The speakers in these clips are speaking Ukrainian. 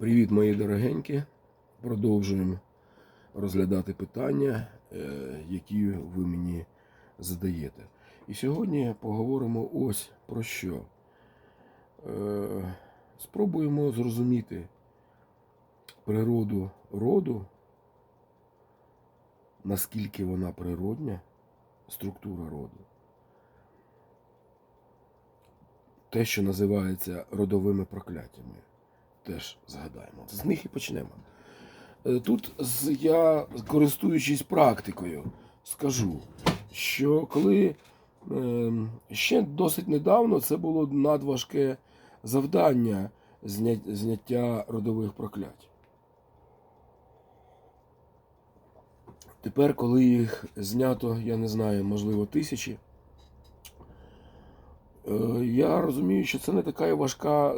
Привіт, мої дорогенькі. Продовжуємо розглядати питання, е, які ви мені задаєте. І сьогодні поговоримо ось про що. Е, Спробуємо зрозуміти природу роду, наскільки вона природня, структура роду. Те, що називається родовими прокляттями теж згадаємо. З них і почнемо. Е, Тут я, користуючись практикою, скажу, що коли е, ще досить недавно це було надважке завдання зняття родових проклять. Тепер, коли їх знято, я не знаю, можливо, тисячі. Е, Я розумію, що це не така важка, е,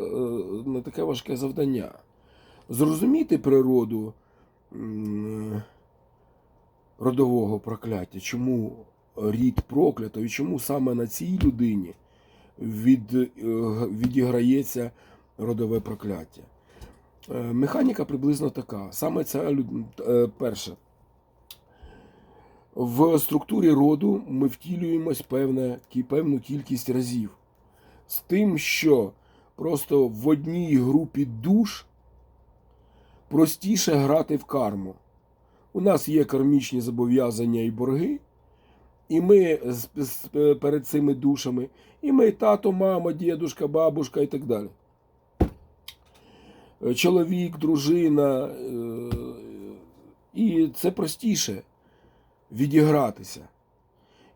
не таке важке завдання. Зрозуміти природу родового прокляття, чому рід проклято і чому саме на цій людині від, е, відіграється родове прокляття. Е, Механіка приблизно така. Саме ця е, перше. В структурі роду ми втілюємось певне, певну кількість разів. З тим, що просто в одній групі душ простіше грати в карму. У нас є кармічні зобов'язання і борги, і ми перед цими душами, і ми тато, мама, дідушка, бабушка і так далі. Чоловік, дружина. е, І це простіше відігратися.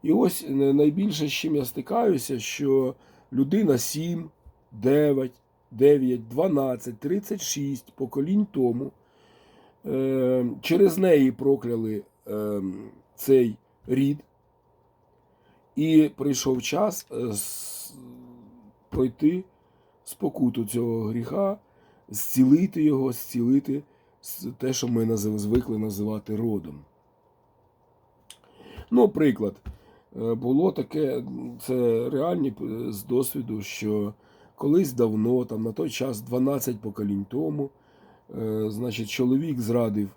І ось е, найбільше, з чим я стикаюся, що людина 7, 9, 9, 12, 36 поколінь тому е, через неї прокляли е, цей рід, і прийшов час пройти спокуту цього гріха, зцілити його, зцілити те, що ми звикли називати родом. Ну, приклад. Е, Було таке, це реальні е, з досвіду, що колись давно, там на той час 12 поколінь тому, е, значить, чоловік зрадив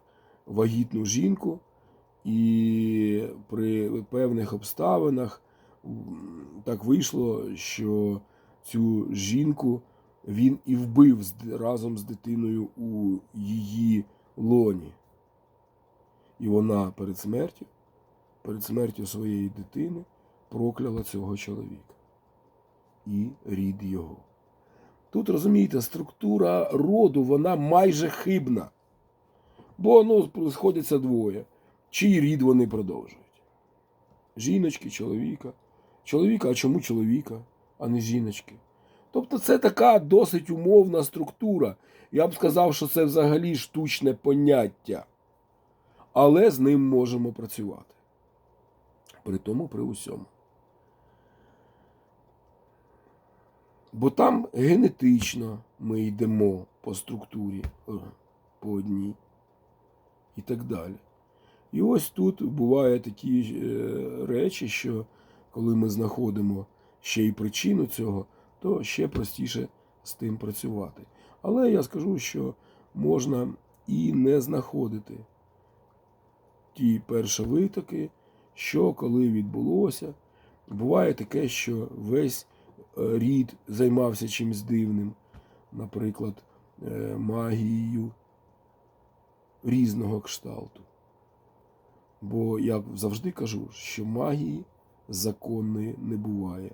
вагітну жінку, і при певних обставинах так вийшло, що цю жінку він і вбив разом з дитиною у її лоні. І вона перед смертю перед смертю своєї дитини прокляла цього чоловіка і рід його. Тут розумієте, структура роду вона майже хибна. Бо ну, сходяться двоє. Чий рід вони продовжують? Жіночки, чоловіка. Чоловіка, а чому чоловіка, а не жіночки? Тобто це така досить умовна структура. Я б сказав, що це взагалі штучне поняття. Але з ним можемо працювати. При тому при усьому. Бо там генетично ми йдемо по структурі е, по одній і так далі. І ось тут бувають такі е, речі, що коли ми знаходимо ще й причину цього, то ще простіше з тим працювати. Але я скажу, що можна і не знаходити ті першовитоки, що коли відбулося. Буває таке, що весь е, рід займався чимось дивним, наприклад, е, магією різного кшталту. Бо я завжди кажу, що магії законної не буває.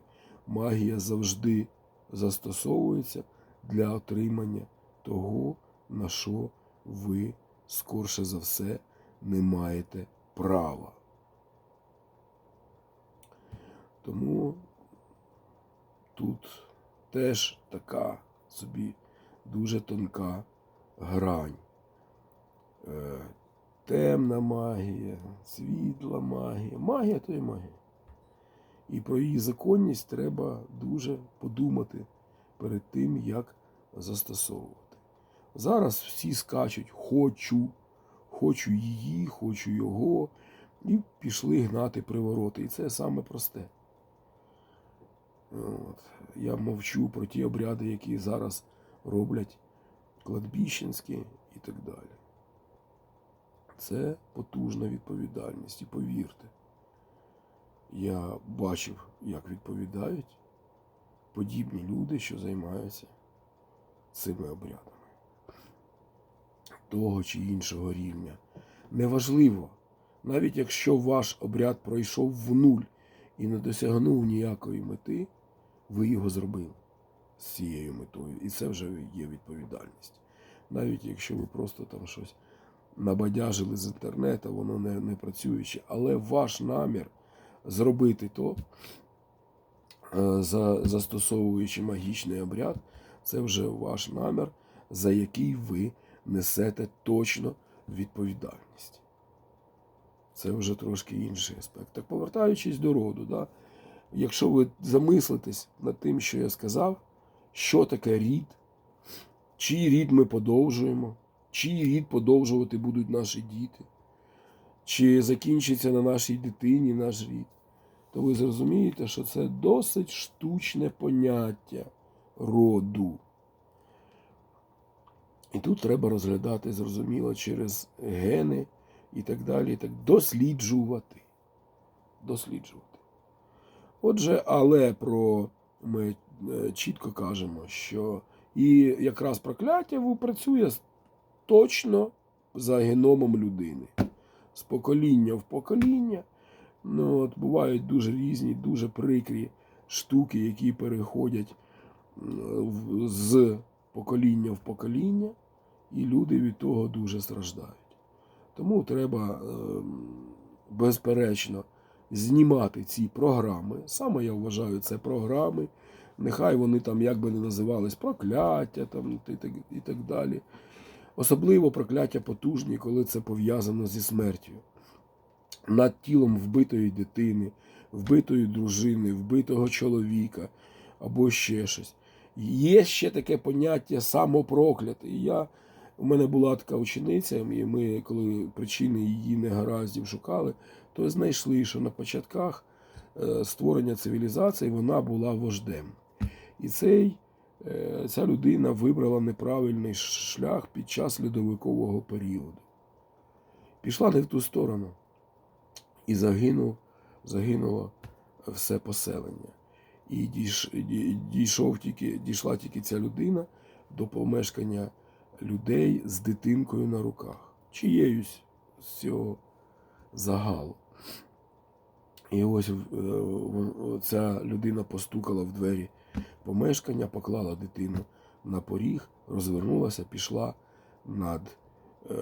Магія завжди застосовується для отримання того, на що ви скорше за все не маєте права. Тому тут теж така собі дуже тонка грань. Е, Темна магія, світла магія. Магія то є магія. І про її законність треба дуже подумати перед тим, як застосовувати. Зараз всі скачуть хочу, хочу її, хочу його, і пішли гнати привороти. І це саме просте. От. Я мовчу про ті обряди, які зараз роблять кладбіщенське і так далі. Це потужна відповідальність. І повірте, я бачив, як відповідають подібні люди, що займаються цими обрядами того чи іншого рівня. Неважливо, навіть якщо ваш обряд пройшов в нуль і не досягнув ніякої мети, ви його зробили з цією метою. І це вже є відповідальність. Навіть якщо ви просто там щось набадяжили з інтернету, воно не, не працююче. Але ваш намір зробити то, е, за, застосовуючи магічний обряд, це вже ваш намір, за який ви несете точно відповідальність. Це вже трошки інший аспект. Так повертаючись до роду, да, якщо ви замислитесь над тим, що я сказав, що таке рід, чий рід ми подовжуємо, чий рід подовжувати будуть наші діти, чи закінчиться на нашій дитині наш рід, то ви зрозумієте, що це досить штучне поняття роду. І тут треба розглядати, зрозуміло, через гени і так далі. І так, досліджувати. Досліджувати. Отже, але про ми е, чітко кажемо, що і якраз прокляття працює точно за геномом людини. З покоління в покоління. Ну, от, бувають дуже різні, дуже прикрі штуки, які переходять з покоління в покоління, і люди від того дуже страждають. Тому треба, ем, безперечно, знімати ці програми. Саме я вважаю, це програми. Нехай вони там як би не називались прокляття там, і, так, і так далі. Особливо прокляття потужні, коли це пов'язано зі смертю. Над тілом вбитої дитини, вбитої дружини, вбитого чоловіка або ще щось. Є ще таке поняття самопроклятий. І Я, у мене була така учениця, і ми, коли причини її негараздів шукали, то знайшли, що на початках е, створення цивілізації вона була вождем. І цей, е, ця людина вибрала неправильний шлях під час льодовикового періоду. Пішла не в ту сторону і загинув, загинуло все поселення. І дійш, дійшов тільки, дійшла тільки ця людина до помешкання людей з дитинкою на руках, чиєюсь з цього загалу. І ось е, ця людина постукала в двері помешкання, поклала дитину на поріг, розвернулася, пішла над е,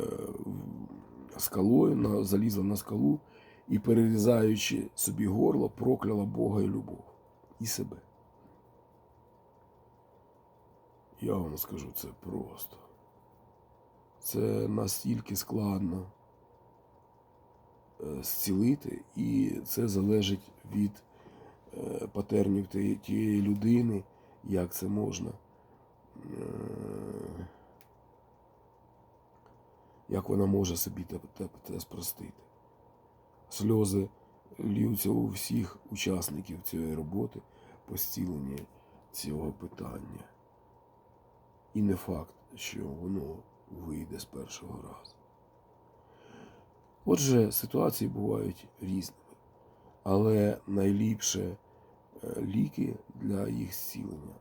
скалою, залізла на скалу і, перерізаючи собі горло, прокляла Бога і любов і себе. Я вам скажу це просто. Це настільки складно зцілити, і це залежить від е, патернів тієї- людини, як це можна. е, Як вона може собі те спростити. Сльози льються у всіх учасників цієї роботи по зціленні цього питання. І не факт, що воно вийде з першого разу. Отже, ситуації бувають різними, але найліпше е, ліки для їх зцілення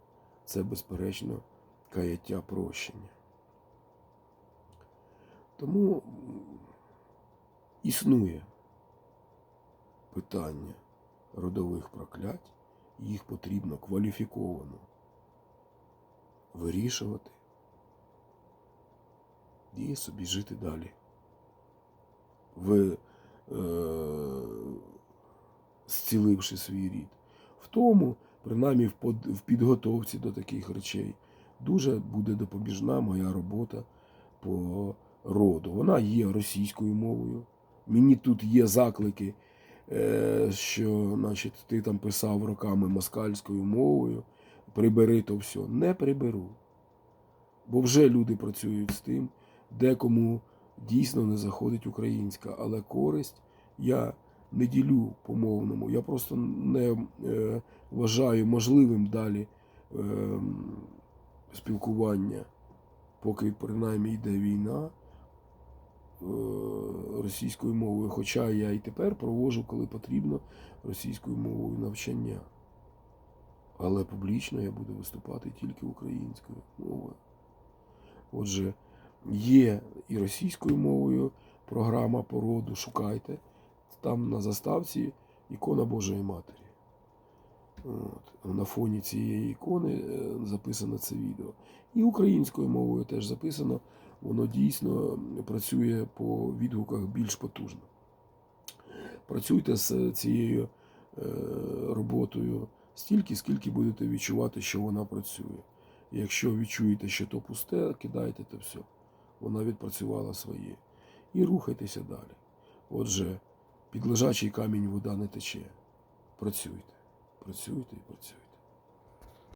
це, безперечно, каяття прощення. Тому існує питання родових проклять, їх потрібно кваліфіковано вирішувати і собі жити далі. Ви, е, зціливши свій рід. В тому, принаймні в, в підготовці до таких речей, дуже буде допоміжна моя робота по роду. Вона є російською мовою. Мені тут є заклики, е, що значить, ти там писав роками москальською мовою, прибери то все. Не приберу. Бо вже люди працюють з тим, декому дійсно не заходить українська, але користь я не ділю по мовному. Я просто не е, вважаю можливим далі е, спілкування поки принаймні йде війна е, російською мовою. Хоча я і тепер проводжу, коли потрібно, російською мовою навчання. Але публічно я буду виступати тільки українською мовою. Отже, є і російською мовою програма породу, шукайте. Там на заставці ікона Божої Матері. От. На фоні цієї ікони е, записано це відео. І українською мовою теж записано. Воно дійсно працює по відгуках більш потужно. Працюйте з цією е, роботою стільки, скільки будете відчувати, що вона працює. Якщо відчуєте, що то пусте, кидайте то все. Вона відпрацювала своє. І рухайтеся далі. Отже, під лежачий камінь вода не тече. Працюйте, працюйте і працюйте.